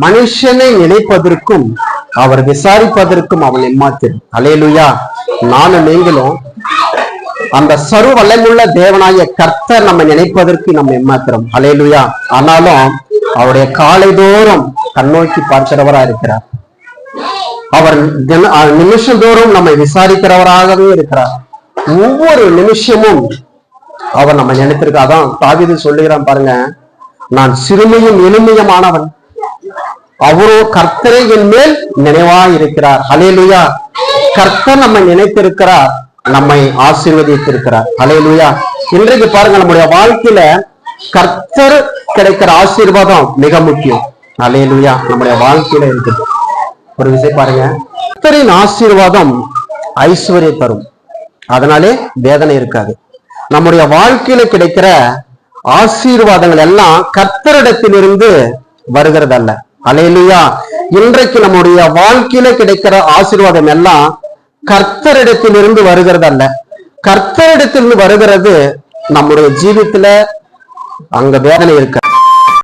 மனுஷனை நினைப்பதற்கும் அவர் விசாரிப்பதற்கும் அவன் எம்மாத்திரம் அலையலுயா நானும் நீங்களும் அந்த சர்வ வல்லமுள்ள தேவனாய கர்த்தர் நம்ம நினைப்பதற்கு நம்ம எம்மாத்திரம் அலையலுயா ஆனாலும் அவருடைய காலைதோறும் கண்ணோக்கி பார்க்கிறவரா இருக்கிறார். அவர் தின- அஹ் நிமிஷந்தோறும் நம்மை விசாரிக்கிறவராகவே இருக்கிறார். ஒவ்வொரு நிமிஷமும் அவர் நம்ம நினைத்திருக்க அதான் தாவீது சொல்லுகிறான் பாருங்க நான் சிறுமையும் எளிமையுமானவன் அவரோ கர்த்தரை என் மேல் நினைவா இருக்கிறார் ஹலேலுயா கர்த்தர் நம்மை நினைத்திருக்கிறார் நம்மை ஆசீர்வதித்திருக்கிறார். ஹலேலுயா இன்றைக்கு பாருங்க நம்முடைய வாழ்க்கையில கர்த்தர் கிடைக்கிற ஆசீர்வாதம் மிக முக்கியம். ஹலேலுயா நம்முடைய வாழ்க்கையில இருக்குது ஒரு விஷயம் பாருங்க கர்த்தரின் ஆசீர்வாதம் ஐஸ்வர்யம் தரும். அதனாலே வேதனை இருக்காது. நம்முடைய வாழ்க்கையில கிடைக்கிற ஆசீர்வாதங்கள் எல்லாம் கர்த்தரிடத்திலிருந்து வருகிறதல்ல. அலையிலையா. இன்றைக்கு நம்முடைய வாழ்க்கையில கிடைக்கிற ஆசீர்வாதம் எல்லாம் கர்த்தரிடத்திலிருந்து வருகிறதல்ல. கர்த்தரிடத்திலிருந்து வருகிறது நம்முடைய ஜீவித்துல அங்க வேதனை இருக்க